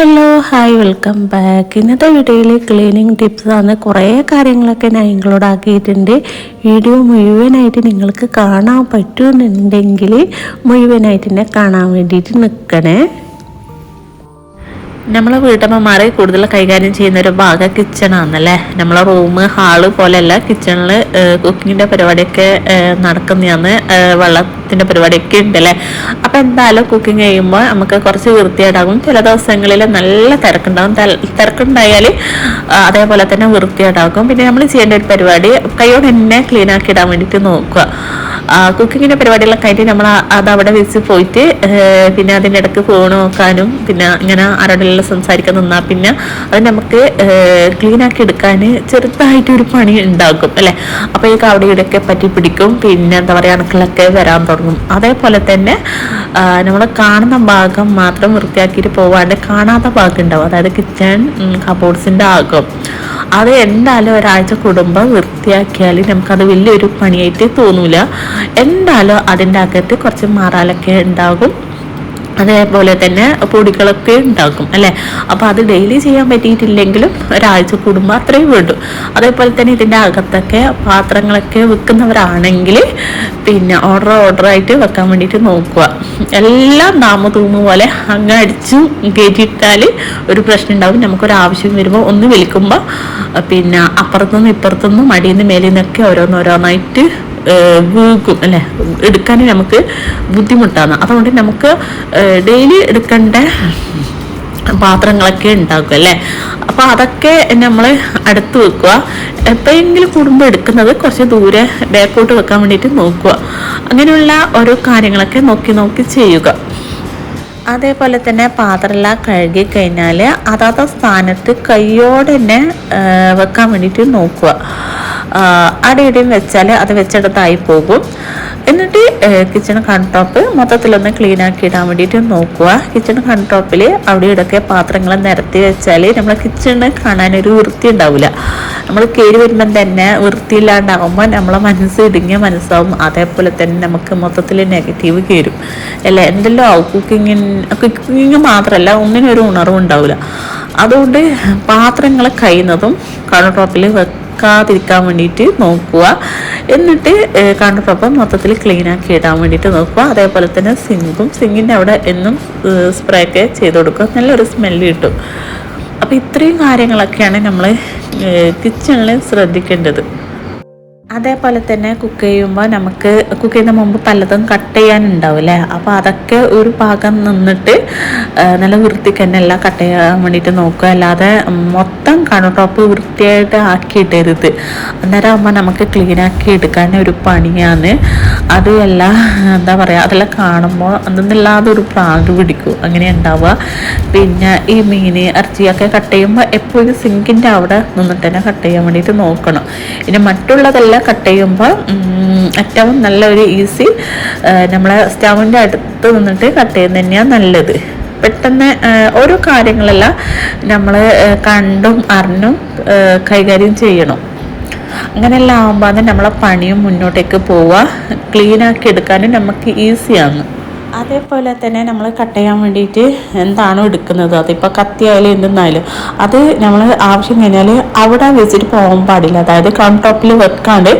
Hello hi welcome back. ഇന്നത്തെ വീഡിയോയിൽ cleaning tips ആണ്. കുറേ കാര്യങ്ങളൊക്കെ ഞാൻ ഇൻക്ലൂഡ് ആക്കിയിട്ടുണ്ട്. വീഡിയോ മുഴുവനായിട്ട് നിങ്ങൾക്ക് കാണാൻ പറ്റുന്നുണ്ടെങ്കിൽ മുഴുവനായിട്ട് തന്നെ കാണാൻ വേണ്ടിയിട്ട് നിൽക്കണേ. നമ്മളെ വീട്ടമ്മമാരെ കൂടുതൽ കൈകാര്യം ചെയ്യുന്ന ഒരു ഭാഗം കിച്ചണാണല്ലേ നമ്മളെ റൂം ഹാൾ പോലെയല്ല കിച്ചണിൽ കുക്കിങ്ങിന്റെ പരിപാടിയൊക്കെ നടക്കുന്നതാണ് വെള്ളത്തിന്റെ പരിപാടിയൊക്കെ ഉണ്ടല്ലേ? അപ്പോൾ എന്തായാലും കുക്കിംഗ് ചെയ്യുമ്പോൾ നമുക്ക് കുറച്ച് വൃത്തിയേടാകും ചില ദിവസങ്ങളിൽ നല്ല തിരക്കുണ്ടാകും തിരക്കുണ്ടായാൽ അതേപോലെ തന്നെ വൃത്തിയേടാകും പിന്നെ നമ്മൾ ചെയ്യേണ്ട ഒരു പരിപാടി കൈയോടെ തന്നെ ക്ലീൻ ആക്കി ഇടാൻ വേണ്ടിയിട്ട് നോക്കുക. കുക്കിങ്ങിന്റെ പരിപാടികളൊക്കെ ആയിട്ട് നമ്മൾ അവിടെ വെച്ച് പോയിട്ട് പിന്നെ അതിന്റെ ഇടയ്ക്ക് ഫോൺ നോക്കാനും പിന്നെ ഇങ്ങനെ ആരോടെല്ലാം സംസാരിക്കാൻ നിന്നാൽ പിന്നെ അത് നമുക്ക് ക്ലീനാക്കി എടുക്കാൻ ചെറുതായിട്ട് ഒരു പണി ഉണ്ടാക്കും അല്ലേ? അപ്പോഴേക്കും അവിടെ ഇടയ്ക്ക് പറ്റി പിടിക്കും പിന്നെ എന്താ പറയുക അണുക്കളൊക്കെ വരാൻ തുടങ്ങും. അതേപോലെ തന്നെ നമ്മൾ കാണുന്ന ഭാഗം മാത്രം വൃത്തിയാക്കിയിട്ട് പോവാണ്ട് കാണാത്ത ഭാഗം ഉണ്ടാവും. അതായത് കിച്ചൺ കബോർഡ്സിന്റെ ആകും. അത് എന്തായാലും ഒരാഴ്ച കുടുംബം വൃത്തിയാക്കിയാൽ നമുക്കത് വലിയൊരു പണിയായിട്ട് തോന്നൂല. എന്തായാലും അതിന്റെ അകത്ത് കുറച്ച് മാറാലൊക്കെ ഉണ്ടാകും. അതേപോലെ തന്നെ പൊടികളൊക്കെ ഉണ്ടാക്കും അല്ലേ? അപ്പോൾ അത് ഡെയിലി ചെയ്യാൻ പറ്റിയിട്ടില്ലെങ്കിലും ഒരാഴ്ച കൂടുമ്പോൾ അത്രയും വേണ്ടു അതേപോലെ തന്നെ ഇതിന്റെ അകത്തൊക്കെ പാത്രങ്ങളൊക്കെ വെക്കുന്നവരാണെങ്കിൽ പിന്നെ ഓർഡർ ഓർഡറായിട്ട് വെക്കാൻ വേണ്ടിയിട്ട് നോക്കുക. എല്ലാം നാമ തൂമ പോലെ അങ്ങ് അടിച്ചു കയറ്റിയിട്ടാൽ ഒരു പ്രശ്നം ഉണ്ടാവും. നമുക്കൊരു ആവശ്യം വരുമ്പോൾ ഒന്ന് വിളിക്കുമ്പോൾ പിന്നെ അപ്പുറത്തുനിന്നും ഇപ്പുറത്തുനിന്നും മടിയിൽ നിന്ന് മേലിൽ നിന്നൊക്കെ ഓരോന്നോരോന്നായിട്ട് വീക്കും അല്ലേ എടുക്കാൻ നമുക്ക് ബുദ്ധിമുട്ടാണ്. അതുകൊണ്ട് നമുക്ക് ഡെയിലി എടുക്കേണ്ട പാത്രങ്ങളൊക്കെ ഉണ്ടാക്കും അല്ലേ? അപ്പോൾ അതൊക്കെ നമ്മൾ അടുത്ത് വെക്കുക. എപ്പോഴെങ്കിലും കുടുംബം എടുക്കുന്നത് കുറച്ച് ദൂരെ ബാക്കോട്ട് വെക്കാൻ വേണ്ടിയിട്ട് നോക്കുക. അങ്ങനെയുള്ള ഓരോ കാര്യങ്ങളൊക്കെ നോക്കി നോക്കി ചെയ്യുക. അതേപോലെ തന്നെ പാത്രമെല്ലാം കഴുകി കഴിഞ്ഞാൽ അതാത് സ്ഥാനത്ത് കൈയോടെ തന്നെ വെക്കാൻ വേണ്ടിയിട്ട് നോക്കുക. അടിയിടിയും വെച്ചാൽ അത് വെച്ചെടുത്തായി പോകും. എന്നിട്ട് കിച്ചൺ കൺടോപ്പ് മൊത്തത്തിലൊന്ന് ക്ലീൻ ആക്കി ഇടാൻ വേണ്ടിയിട്ട് നോക്കുക. കിച്ചൺ കൺടോപ്പിൽ അവിടെ ഇടയ്ക്ക് പാത്രങ്ങൾ നിരത്തി വെച്ചാൽ നമ്മളെ കിച്ചണ് കാണാനൊരു വൃത്തി ഉണ്ടാവില്ല. നമ്മൾ കയറി വരുമ്പം തന്നെ വൃത്തിയില്ലാണ്ടാകുമ്പോൾ നമ്മളെ മനസ്സ് ഇടുങ്ങിയ മനസ്സാവും. അതേപോലെ തന്നെ നമുക്ക് മൊത്തത്തിൽ നെഗറ്റീവ് കയറും അല്ലേ? എന്തെല്ലോ ആവും. കുക്കിങ്ങിന് കുക്കിങ് മാത്രമല്ല ഒന്നിനൊരു ഉണർവ് ഉണ്ടാവില്ല. അതുകൊണ്ട് പാത്രങ്ങൾ കഴിയുന്നതും കൗണ്ടർ ടോപ്പിൽ വെക്കാതിരിക്കാൻ വേണ്ടിയിട്ട് നോക്കുക. എന്നിട്ട് കണ്ടപ്പം മൊത്തത്തിൽ ക്ലീൻ ആക്കി ഇടാൻ വേണ്ടിയിട്ട് നോക്കുക. അതേപോലെ തന്നെ സിങ്കും സിങ്കിന്റെ അവിടെ എന്നും സ്പ്രേ ഒക്കെ ചെയ്ത് കൊടുക്കുക. നല്ലൊരു സ്മെല്ല് കിട്ടും. അപ്പോൾ ഇത്രയും കാര്യങ്ങളൊക്കെയാണ് നമ്മൾ കിച്ചണിൽ ശ്രദ്ധിക്കേണ്ടത്. അതേപോലെ തന്നെ കുക്ക് ചെയ്യുമ്പോൾ നമുക്ക് കുക്ക് ചെയ്യുന്ന മുമ്പ് പലതും കട്ട് ചെയ്യാനുണ്ടാവും അല്ലേ? അപ്പോൾ അതൊക്കെ ഒരു ഭാഗം നിന്നിട്ട് നല്ല വൃത്തിക്ക് തന്നെ എല്ലാം കട്ട് ചെയ്യാൻ വേണ്ടിയിട്ട് നോക്കുക. അല്ലാതെ മൊത്തം കണ ടോപ്പ് വൃത്തിയായിട്ട് ആക്കിയിട്ടരുത് അന്നേരം ആകുമ്പോൾ നമുക്ക് ക്ലീൻ ആക്കി എടുക്കാൻ ഒരു പണിയാണ്. അതുമല്ല എന്താ പറയുക അതെല്ലാം കാണുമ്പോൾ അതൊന്നില്ലാതെ ഒരു പ്രാഗ് പിടിക്കും. അങ്ങനെ ഉണ്ടാവുക. പിന്നെ ഈ മീൻ ഇറച്ചിയൊക്കെ കട്ട് ചെയ്യുമ്പോൾ എപ്പോഴും സിങ്കിന്റെ അവിടെ നിന്നിട്ട് തന്നെ കട്ട് ചെയ്യാൻ വേണ്ടിയിട്ട് നോക്കണം. ഇനി മറ്റുള്ളതെല്ലാം കട്ട് ചെയ്യുമ്പോൾ ഏറ്റവും നല്ലൊരു ഈസി നമ്മളെ സ്റ്റൗവിന്റെ അടുത്ത് നിന്നിട്ട് കട്ട് ചെയ്യുന്നത് തന്നെയാണ് നല്ലത്. പെട്ടെന്ന് ഓരോ കാര്യങ്ങളെല്ലാം നമ്മൾ കണ്ടും അറിഞ്ഞും കൈകാര്യം ചെയ്യണം. അങ്ങനെയെല്ലാം ആകുമ്പോൾ നമ്മളെ പണിയും മുന്നോട്ടേക്ക് പോവുക. ക്ലീനാക്കി എടുക്കാനും നമുക്ക് ഈസിയാണ് അതേപോലെ തന്നെ നമ്മൾ കട്ട് ചെയ്യാൻ വേണ്ടിയിട്ട് എന്താണോ എടുക്കുന്നത്? അതിപ്പോൾ കത്തിയായാലും എന്തെന്നായാലും. അത് നമ്മൾ ആവശ്യം കഴിഞ്ഞാൽ അവിടെ വെച്ചിട്ട് പോകാൻ പാടില്ല. അതായത് കൗണ്ട് ടോപ്പിൽ വെക്കാണ്ട്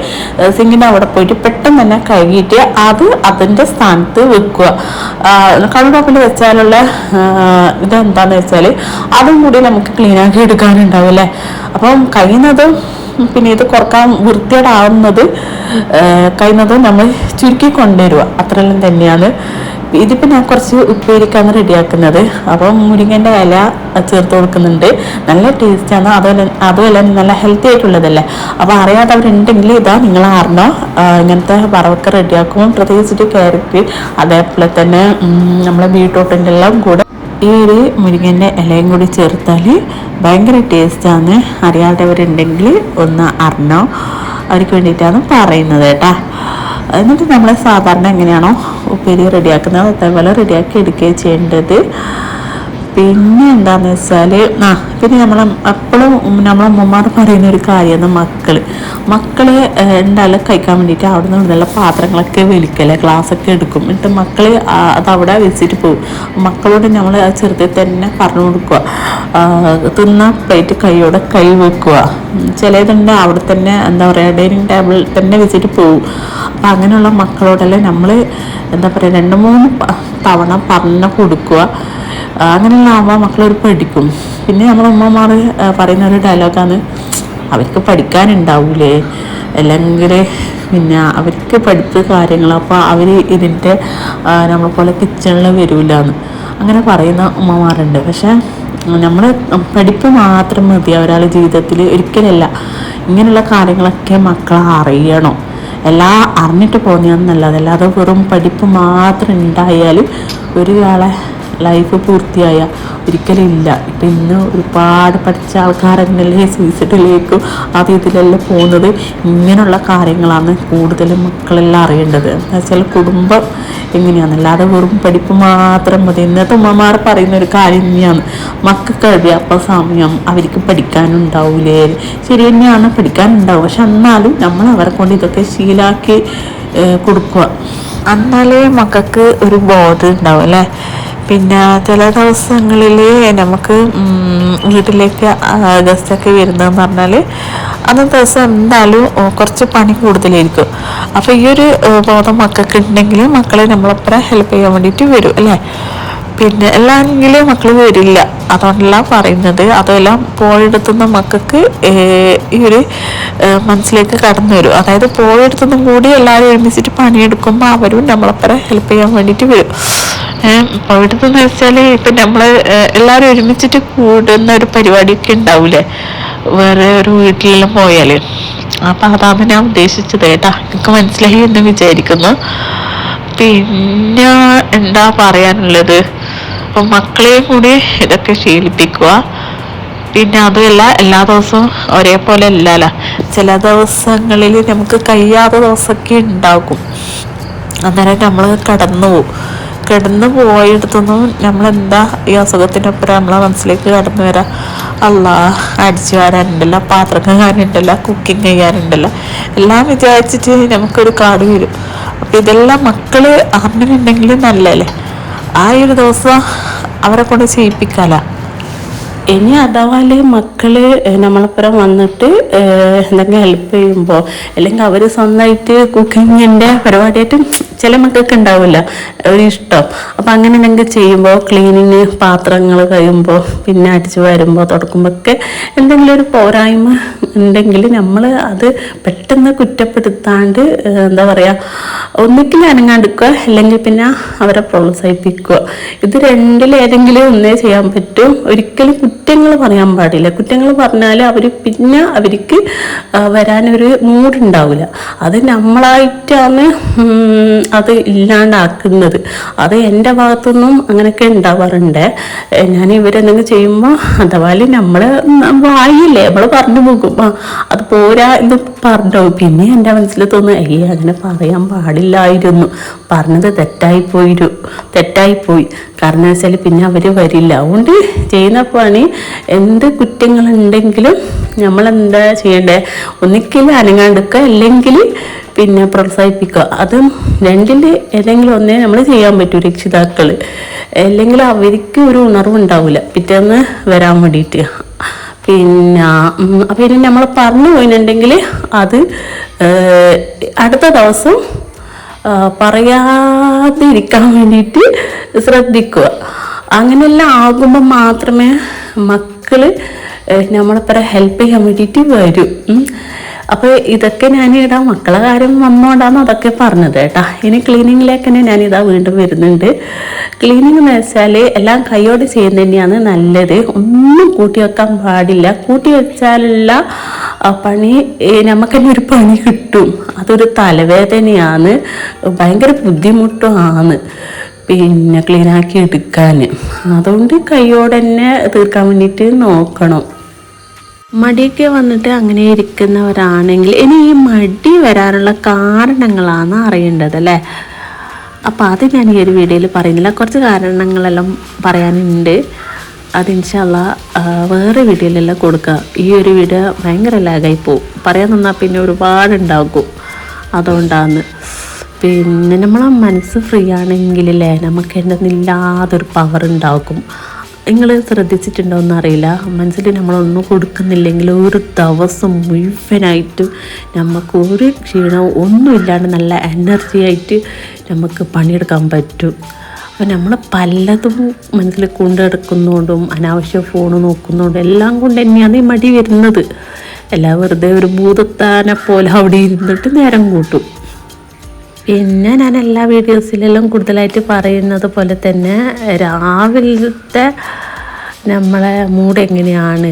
സിങ്കിന്റെ അവിടെ പോയിട്ട് പെട്ടെന്ന് തന്നെ കഴുകിയിട്ട് അത് അതിന്റെ സ്ഥാനത്ത് വെക്കുക. കൗണ്ട് ടോപ്പിൽ വെച്ചാലുള്ള ഇതെന്താണെന്ന് വെച്ചാൽ അതും കൂടി നമുക്ക് ക്ലീനാക്കി എടുക്കാനുണ്ടാവും അല്ലേ അപ്പം കഴിയുന്നതും പിന്നെ ഇത് കുറയ്ക്കാൻ വൃത്തിയോടാവുന്നത് കഴിയുന്നത് നമ്മൾ ചുരുക്കി കൊണ്ടുവരിക. അത്രയെല്ലാം തന്നെയാണ് ഇതിപ്പോൾ ഞാൻ കുറച്ച് ഉപ്പേരിക്കാണ് റെഡിയാക്കുന്നത്. അപ്പം മുരിങ്ങന്റെ ഇല ചേർത്ത് കൊടുക്കുന്നുണ്ട്. നല്ല ടേസ്റ്റാണ് അതുപോലെ അതുപോലെ നല്ല ഹെൽത്തി ആയിട്ടുള്ളതല്ലേ? അപ്പോൾ അറിയാത്തവരുണ്ടെങ്കിൽ ഇതാ നിങ്ങൾ അറിഞ്ഞോ ഇങ്ങനത്തെ വറവൊക്കെ റെഡിയാക്കും പ്രത്യേകിച്ചിട്ട് ക്യാരറ്റ് അതേപോലെ തന്നെ നമ്മളെ ബീട്രൂട്ടിന്റെ എല്ലാം കൂടെ ഈ ഒരു മുരിങ്ങന്റെ ഇലയും കൂടി ചേർത്താൽ ഭയങ്കര ടേസ്റ്റാണ് അറിയാത്തവരുണ്ടെങ്കിൽ ഒന്ന് അറിഞ്ഞോ അവർക്ക് വേണ്ടിയിട്ടാണ് പറയുന്നത് കേട്ടോ. എന്നിട്ട് നമ്മൾ സാധാരണ എങ്ങനെയാണോ ഉപ്പേരി റെഡിയാക്കുന്നത് അതേപോലെ റെഡിയാക്കി എടുക്കുകയും ചെയ്യേണ്ടത്. പിന്നെ എന്താന്ന് വെച്ചാൽ ആ പിന്നെ നമ്മളെ എപ്പോഴും നമ്മളെ അമ്മമാർ പറയുന്ന ഒരു കാര്യമാണ് മക്കൾ. മക്കളെ എന്തായാലും കഴിക്കാൻ വേണ്ടിയിട്ട് അവിടെ നിന്ന് ഇവിടെയുള്ള പാത്രങ്ങളൊക്കെ വലിക്കല്ലേ ഗ്ലാസ്സൊക്കെ എടുക്കും. എന്നിട്ട് മക്കൾ അതവിടെ വെച്ചിട്ട് പോകും. മക്കളോട് നമ്മൾ ആ ചെറുതെ തന്നെ പറഞ്ഞു കൊടുക്കുക. തിന്ന പ്ലേറ്റ് കൈയോടെ കൈ വെക്കുക. ചിലതുണ്ട് അവിടെ തന്നെ എന്താ പറയുക ഡൈനിങ് ടേബിൾ തന്നെ വെച്ചിട്ട് പോകും. അപ്പം അങ്ങനെയുള്ള മക്കളോടെല്ലാം നമ്മൾ എന്താ പറയുക രണ്ട് മൂന്ന് തവണ പറഞ്ഞു കൊടുക്കുക. ആ, ആവുമ്പോൾ മക്കളൊരു പഠിക്കും. പിന്നെ നമ്മളെ ഉമ്മമാർ പറയുന്ന ഒരു ഡയലോഗാണ് അവർക്ക് പഠിക്കാനുണ്ടാവൂലേ? അല്ലെങ്കിൽ പിന്നെ അവർക്ക് പഠിപ്പ് കാര്യങ്ങൾ അപ്പോൾ അവർ ഇതിന്റെ നമ്മളെ പോലെ കിച്ചണിൽ വരില്ലാന്ന് അങ്ങനെ പറയുന്ന ഉമ്മമാരുണ്ട്. പക്ഷേ നമ്മൾ പഠിപ്പ് മാത്രം മതി. ഒരാൾ ജീവിതത്തിൽ ഒരിക്കലല്ല. ഇങ്ങനെയുള്ള കാര്യങ്ങളൊക്കെ മക്കളെ അറിയണം. എല്ലാം അറിഞ്ഞിട്ട് പോകുന്നതെന്നല്ല അതല്ലാതെ വെറും പഠിപ്പ് മാത്രം ഉണ്ടായാലും ഒരാളെ ലൈഫ് പൂർത്തിയായ ഒരിക്കലും ഇല്ല. ഇപ്പം ഇന്ന് ഒരുപാട് പഠിച്ച ആൾക്കാരെന്നല്ലേ സൂയിസൈഡിലേക്കും അത് ഇതിലെല്ലാം പോകുന്നത്? ഇങ്ങനെയുള്ള കാര്യങ്ങളാണ് കൂടുതലും മക്കളെല്ലാം അറിയേണ്ടത്. എന്ന് വെച്ചാൽ കുടുംബം എങ്ങനെയാണ്? അല്ലാതെ വെറും പഠിപ്പ് മാത്രം മതി. ഇന്നത്തെ ഉമ്മമാർ പറയുന്ന ഒരു കാര്യം തന്നെയാണ് മക്കൾക്ക് കഴിയാത്ത സമയം അവർക്ക് പഠിക്കാനുണ്ടാവൂലേ? ശരി തന്നെയാണ് പഠിക്കാനുണ്ടാവും. പക്ഷെ എന്നാലും നമ്മൾ അവരെ കൊണ്ട് ഇതൊക്കെ ശീലാക്കി കൊടുക്കുക. എന്നാലേ മക്കൾക്ക് ഒരു ബോധം ഉണ്ടാവും അല്ലേ? പിന്നെ ചില ദിവസങ്ങളിൽ നമുക്ക് വീട്ടിലേക്ക് ഗസ്റ്റൊക്കെ വരുന്നതെന്ന് പറഞ്ഞാൽ അന്നത്തെ ദിവസം എന്തായാലും കുറച്ച് പണി കൂടുതലായിരിക്കും. അപ്പോൾ ഈ ഒരു ബോധം മക്കൾക്ക് ഉണ്ടെങ്കിൽ മക്കളെ നമ്മളപ്പുറം ഹെൽപ്പ് ചെയ്യാൻ വേണ്ടിയിട്ട് വരും അല്ലേ? പിന്നെ എല്ലാമെങ്കിലും മക്കൾ വരില്ല. അതുകൊണ്ടല്ല പറയുന്നത്. അതെല്ലാം പോയെടുത്തുന്ന മക്കൾക്ക് ഈ ഒരു മനസ്സിലേക്ക് കടന്നു വരും. അതായത് പോയെടുത്തുനിന്നും കൂടി എല്ലാവരും ഒരുമിച്ചിട്ട് പണിയെടുക്കുമ്പോൾ അവരും നമ്മളപ്പുറം ഹെൽപ്പ് ചെയ്യാൻ വേണ്ടിയിട്ട് വരും. പോയെടുത്തെന്ന് വെച്ചാൽ ഇപ്പം നമ്മൾ എല്ലാവരും ഒരുമിച്ചിട്ട് കൂടുന്ന ഒരു പരിപാടിയൊക്കെ ഉണ്ടാവൂലെ? വേറെ ഒരു വീട്ടിലെല്ലാം പോയാൽ അപ്പം അതാണ് ഞാൻ ഉദ്ദേശിച്ചത് കേട്ടാ. എനിക്ക് മനസ്സിലായി എന്ന് വിചാരിക്കുന്നു. പിന്നെ എന്താ പറയാനുള്ളത്? അപ്പം മക്കളെയും കൂടി ഇതൊക്കെ ശീലിപ്പിക്കുക. പിന്നെ അതുമല്ല എല്ലാ ദിവസവും ഒരേപോലെ അല്ലല്ല. ചില ദിവസങ്ങളിൽ നമുക്ക് കഴിയാത്ത ദിവസമൊക്കെ ഉണ്ടാകും. അന്നേരം നമ്മൾ കടന്നു പോകും. കിടന്നു പോയിടത്തൊന്നും നമ്മളെന്താ ഈ അസുഖത്തിനൊപ്പം നമ്മളെ മനസ്സിലേക്ക് കടന്നു വരാം. അല്ല അടിച്ചു വരാനുണ്ടല്ല പാത്രം കഴുകാനുണ്ടല്ല കുക്കിംഗ് ചെയ്യാനുണ്ടല്ല. എല്ലാം വിചാരിച്ചിട്ട് നമുക്കൊരു കാട് വരും. അപ്പം ഇതെല്ലാം മക്കൾ അറിഞ്ഞിട്ടുണ്ടെങ്കിൽ നല്ലല്ലേ ആ ഒരു ദിവസം അവരെ കൊണ്ട് ചെയ്യിപ്പിക്കാല. ഇനി അഥവാൽ മക്കൾ നമ്മളപ്പുറം വന്നിട്ട് എന്തെങ്കിലും ഹെൽപ്പ് ചെയ്യുമ്പോൾ അല്ലെങ്കിൽ അവർ സ്വന്തമായിട്ട് കുക്കിങ്ങിന്റെ പരിപാടിയായിട്ട് ചില മക്കൾക്ക് ഉണ്ടാവില്ല ഒരു ഇഷ്ടം. അപ്പം അങ്ങനെ എന്തെങ്കിലും ചെയ്യുമ്പോൾ ക്ലീനിങ് പാത്രങ്ങൾ കഴിയുമ്പോൾ പിന്നെ അടിച്ചു വരുമ്പോൾ തുടക്കുമ്പോൾ ഒക്കെ എന്തെങ്കിലും ഒരു പോരായ്മ ഉണ്ടെങ്കിൽ നമ്മൾ അത് പെട്ടെന്ന് കുറ്റപ്പെടുത്താണ്ട് എന്താ പറയുക ഒന്നിക്കിൽ അനങ്ങാണ്ടിക്കുക അല്ലെങ്കിൽ പിന്നെ അവരെ പ്രോത്സാഹിപ്പിക്കുക. ഇത് രണ്ടിലേതെങ്കിലും ഒന്നേ ചെയ്യാൻ പറ്റും. ഒരിക്കലും കുറ്റങ്ങൾ പറയാൻ പാടില്ല. കുറ്റങ്ങൾ പറഞ്ഞാൽ അവർ പിന്നെ അവർക്ക് വരാനൊരു മൂടുണ്ടാവില്ല അത് നമ്മളായിട്ടാണ് അത് ഇല്ലാണ്ടാക്കുന്നത്. അത് എന്റെ ഭാഗത്തുനിന്നും അങ്ങനെയൊക്കെ ഉണ്ടാവാറുണ്ട്. ഞാൻ ഇവരെന്തെങ്കിലും ചെയ്യുമ്പോൾ അഥവാ നമ്മൾ വായില്ലേ? നമ്മൾ പറഞ്ഞു പോകും. അത് പോരാ എന്ന് പറഞ്ഞു? പിന്നെ എന്റെ മനസ്സിൽ തോന്നുന്നു അയ്യേ അങ്ങനെ പറയാൻ പാടില്ലായിരുന്നു. പറഞ്ഞത് തെറ്റായി പോയിരു തെറ്റായി പോയി. കാരണം വെച്ചാൽ പിന്നെ അവർ വരില്ല. അതുകൊണ്ട് ചെയ്യുന്ന പണി എന്ത് കുറ്റങ്ങളുണ്ടെങ്കിലും നമ്മൾ എന്താ ചെയ്യേണ്ടത് ഒന്നിക്കൽ അനങ്ങാണ്ടെടുക്കുക അല്ലെങ്കിൽ പിന്നെ പ്രോത്സാഹിപ്പിക്കുക അതും രണ്ടിൽ ഏതെങ്കിലും ഒന്നേ നമ്മൾ ചെയ്യാൻ പറ്റൂ രക്ഷിതാക്കൾ അല്ലെങ്കിൽ അവർക്ക് ഒരു ഉണർവുണ്ടാവില്ല പിറ്റേന്ന് വരാൻ വേണ്ടിയിട്ട് പിന്നെ അപ്പം ഇനി നമ്മൾ പറഞ്ഞു പോയിട്ടുണ്ടെങ്കിൽ അത് അടുത്ത ദിവസം പറയാതിരിക്കാൻ വേണ്ടിയിട്ട് ശ്രദ്ധിക്കുക. അങ്ങനെയെല്ലാം ആകുമ്പോൾ മാത്രമേ മക്കൾ നമ്മളെപ്പറ ഹെൽപ്പ് ചെയ്യാൻ വേണ്ടിയിട്ട് വരും. അപ്പോൾ ഇതൊക്കെ ഞാൻ ഇതാ മക്കളെ കാര്യം വന്നോണ്ടാന്ന് അതൊക്കെ പറഞ്ഞത് കേട്ടാ. ഇനി ക്ലീനിങ്ങിലേക്ക് തന്നെ ഞാനിതാ വീണ്ടും വരുന്നുണ്ട്. ക്ലീനിങ് എന്ന് വെച്ചാൽ എല്ലാം കൈയോടെ ചെയ്യുന്ന തന്നെയാണ് നല്ലത്. ഒന്നും കൂട്ടി വെക്കാൻ പാടില്ല. കൂട്ടി വെച്ചാലുള്ള പണി നമുക്ക് തന്നെ ഒരു പണി കിട്ടും. അതൊരു തലവേദനയാണ്. ഭയങ്കര ബുദ്ധിമുട്ടുമാണ് പിന്നെ ക്ലീനാക്കി എടുക്കാൻ അതുകൊണ്ട് കൈയോടെ തന്നെ തീർക്കാൻ വേണ്ടിയിട്ട് നോക്കണം. മടിയൊക്കെ വന്നിട്ട് അങ്ങനെ ഇരിക്കുന്നവരാണെങ്കിൽ ഇനി ഈ മടി വരാനുള്ള കാരണങ്ങളാണ് അറിയേണ്ടത് അല്ലേ? അപ്പോൾ അത് ഞാൻ ഈ ഒരു വീഡിയോയിൽ പറയുന്നില്ല. കുറച്ച് കാരണങ്ങളെല്ലാം പറയാനുണ്ട്. അതിനുശല്ല വേറെ വീഡിയോയിലെല്ലാം കൊടുക്കുക ഈ ഒരു വീഡിയോ ഭയങ്കര ലാഗായി പോവും. പറയാൻ നിന്നാൽ പിന്നെ ഒരുപാട് ഉണ്ടാകും അതുകൊണ്ടാണ്. പിന്നെ നമ്മളെ മനസ്സ് ഫ്രീ ആണെങ്കിലല്ലേ നമുക്ക് എന്തെന്നില്ലാതൊരു പവർ ഉണ്ടാക്കും നിങ്ങൾ ശ്രദ്ധിച്ചിട്ടുണ്ടോ എന്നറിയില്ല മനസ്സിൽ നമ്മളൊന്നും കൊടുക്കുന്നില്ലെങ്കിൽ ഒരു ദിവസം മുഴുവനായിട്ട് നമുക്ക് ഒരു ക്ഷീണവും ഒന്നുമില്ലാണ്ട് നല്ല എനർജി ആയിട്ട് നമുക്ക് പണിയെടുക്കാൻ പറ്റും. അപ്പോൾ നമ്മൾ പലതും മനസ്സിൽ കൊണ്ടെടുക്കുന്നതുകൊണ്ടും അനാവശ്യ ഫോൺ നോക്കുന്നതുകൊണ്ടും എല്ലാം കൊണ്ട് തന്നെയാണ് മടി വരുന്നത്. എല്ലാം വെറുതെ ഒരു ഭൂതത്താനെ പോലെ അവിടെ ഇരുന്നിട്ട് നേരം കൂട്ടും. പിന്നെ ഞാൻ എല്ലാ വീഡിയോസിലെല്ലാം കൂടുതലായിട്ട് പറയുന്നത് പോലെ തന്നെ രാവിലത്തെ നമ്മളെ മൂഡ് എങ്ങനെയാണ്?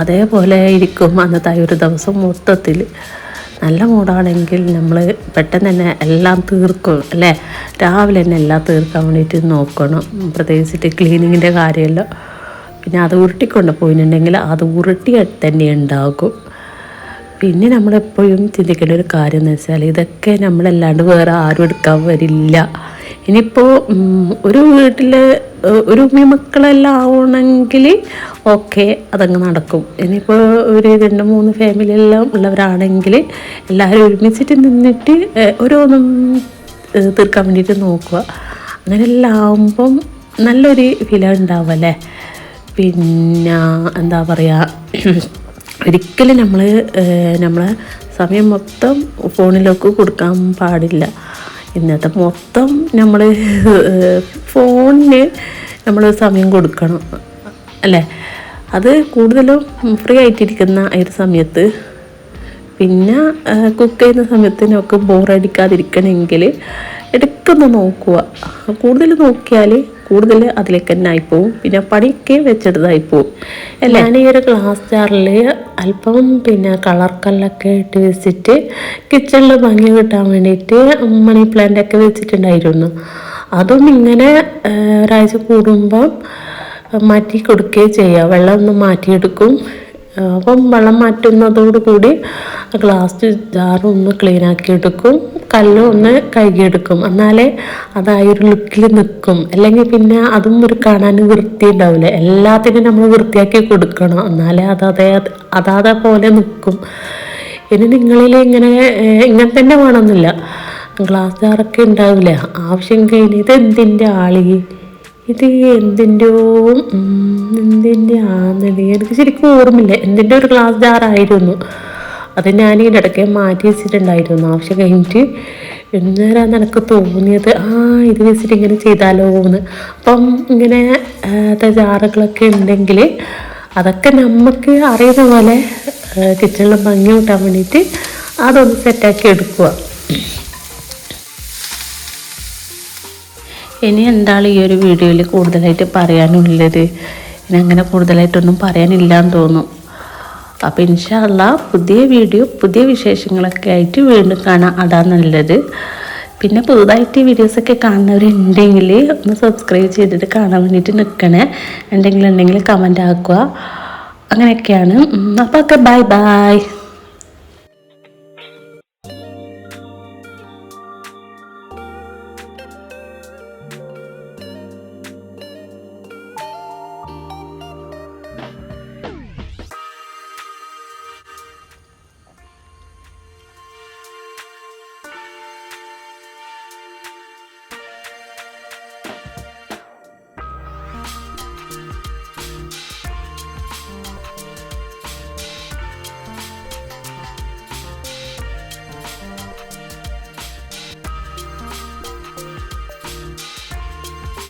അതേപോലെ ഇരിക്കും അന്നത്തെ ഒരു ദിവസം മൊത്തത്തിൽ നല്ല മൂടാണെങ്കിൽ നമ്മൾ പെട്ടെന്ന് തന്നെ എല്ലാം തീർക്കും അല്ലേ? രാവിലെ തന്നെ എല്ലാം തീർക്കാൻ വേണ്ടിയിട്ട് നോക്കണം. പ്രത്യേകിച്ചിട്ട് ക്ലീനിങ്ങിന്റെ കാര്യമല്ലോ. പിന്നെ അത് ഉരുട്ടിക്കൊണ്ട് പോയിട്ടുണ്ടെങ്കിൽ അത് ഉരുട്ടി തന്നെ ഉണ്ടാകും. പിന്നെ നമ്മളെപ്പോഴും ചിന്തിക്കേണ്ട ഒരു കാര്യം എന്ന് വെച്ചാൽ ഇതൊക്കെ നമ്മളല്ലാണ്ട് വേറെ ആരും എടുക്കാൻ വരില്ല. ഇനിയിപ്പോൾ ഒരു വീട്ടിൽ ഒരു മക്കളെല്ലാം ആവണമെങ്കിൽ ഓക്കെ അതങ്ങ് നടക്കും. ഇനിയിപ്പോൾ ഒരു രണ്ട് മൂന്ന് ഫാമിലിയെല്ലാം ഉള്ളവരാണെങ്കിൽ എല്ലാവരും ഒരുമിച്ചിട്ട് നിന്നിട്ട് ഓരോന്നും തീർക്കാൻ വേണ്ടിയിട്ട് നോക്കുക. അങ്ങനെയെല്ലാം ആവുമ്പം നല്ലൊരു ഫീലാണ് ഉണ്ടാവും അല്ലേ? പിന്നെ എന്താ പറയുക ഒരിക്കലും നമ്മൾ നമ്മളെ സമയം മൊത്തം ഫോണിലേക്ക് കൊടുക്കാൻ പാടില്ല. ഇന്നത്തെ മൊത്തം നമ്മൾ ഫോണിന് നമ്മൾ സമയം കൊടുക്കണം. അല്ലേ? അത് കൂടുതലും ഫ്രീ ആയിട്ടിരിക്കുന്ന ഒരു സമയത്ത്. പിന്നെ കുക്ക് ചെയ്യുന്ന സമയത്ത് നമുക്ക് ബോറടിക്കാതിരിക്കണമെങ്കിൽ ഇടയ്ക്കൊന്ന് നോക്കുക. കൂടുതൽ നോക്കിയാൽ കൂടുതൽ അതിലേക്ക് തന്നെ ആയിപ്പോവും. പിന്നെ പണിയൊക്കെ വെച്ചെടുത്തായി പോവും. ഞാൻ ഈ ഒരു ഗ്ലാസ് ജാറിൽ അല്പം പിന്നെ കളർ കല്ലൊക്കെ ഇട്ട് വെച്ചിട്ട് കിച്ചണിൽ ഭംഗി കിട്ടാൻ വേണ്ടിയിട്ട് മണി പ്ലാന്റൊക്കെ വെച്ചിട്ടുണ്ടായിരുന്നു. അതും ഇങ്ങനെ ഒരാഴ്ച കൂടുമ്പം മാറ്റി കൊടുക്കുകയും ചെയ്യുക വെള്ളം ഒന്ന് മാറ്റിയെടുക്കും. അപ്പം വെള്ളം മാറ്റുന്നതോടുകൂടി ഗ്ലാസ് ജാർ ഒന്ന് ക്ലീൻ ആക്കി എടുക്കും കല്ലും ഒന്ന് കഴുകിയെടുക്കും. എന്നാലേ അത് ആ ഒരു ലുക്കിൽ നിൽക്കും അല്ലെങ്കിൽ പിന്നെ അതും ഒരു കാണാൻ വൃത്തി ഉണ്ടാവില്ല? എല്ലാത്തിനും നമ്മൾ വൃത്തിയാക്കി കൊടുക്കണം. എന്നാലേ അത് അതേ അതാതെ പോലെ നിൽക്കും ഇനി നിങ്ങളിൽ ഇങ്ങനെ ഇങ്ങനെ തന്നെ വേണമെന്നില്ല. ഗ്ലാസ് ജാറൊക്കെ ഉണ്ടാവില്ല? ആവശ്യം കഴിഞ്ഞ് ഇത് എന്തിന്റെ ആളി? ഇത് എന്തിന്റെയോ എന്തിന്റെ ആന്നല്ലേ എനിക്ക് ശരിക്കും ഓർമ്മയില്ല. എന്തിന്റെ ഒരു ഗ്ലാസ് ജാറായിരുന്നു അത് ഞാൻ ഇടയ്ക്ക് മാറ്റി വെച്ചിട്ടുണ്ടായിരുന്നു. ആവശ്യം കഴിഞ്ഞിട്ട് എന്നേരാന്ന് എനിക്ക് തോന്നിയത്? ആ ഇത് വെച്ചിട്ട് ഇങ്ങനെ ചെയ്താലോ എന്ന് അപ്പം ഇങ്ങനെ ജാറുകളൊക്കെ ഉണ്ടെങ്കിൽ അതൊക്കെ നമുക്ക് അറിയുന്ന പോലെ കിച്ചണിൽ ഭംഗി കൂട്ടാൻ വേണ്ടിയിട്ട് അതൊന്ന് സെറ്റാക്കി എടുക്കുക ഇനി എന്താണ് ഈ ഒരു വീഡിയോയിൽ കൂടുതലായിട്ട് പറയാനുള്ളത്? ഇനി അങ്ങനെ കൂടുതലായിട്ടൊന്നും പറയാനില്ല എന്ന് തോന്നും അപ്പോൾ ഇൻഷാള്ള പുതിയ വീഡിയോ പുതിയ വിശേഷങ്ങളൊക്കെ ആയിട്ട് വീണ്ടും കാണാം. അതാണ് നല്ലത്. പിന്നെ പുതുതായിട്ട് വീഡിയോസൊക്കെ കാണുന്നവരുണ്ടെങ്കിൽ ഒന്ന് സബ്സ്ക്രൈബ് ചെയ്തിട്ട് കാണാൻ വേണ്ടിയിട്ട് നിൽക്കണേ. എന്തെങ്കിലും ഉണ്ടെങ്കിൽ കമന്റ് ആക്കുക. അങ്ങനെയൊക്കെയാണ്. അപ്പോൾ ഒക്കെ ബൈ ബൈ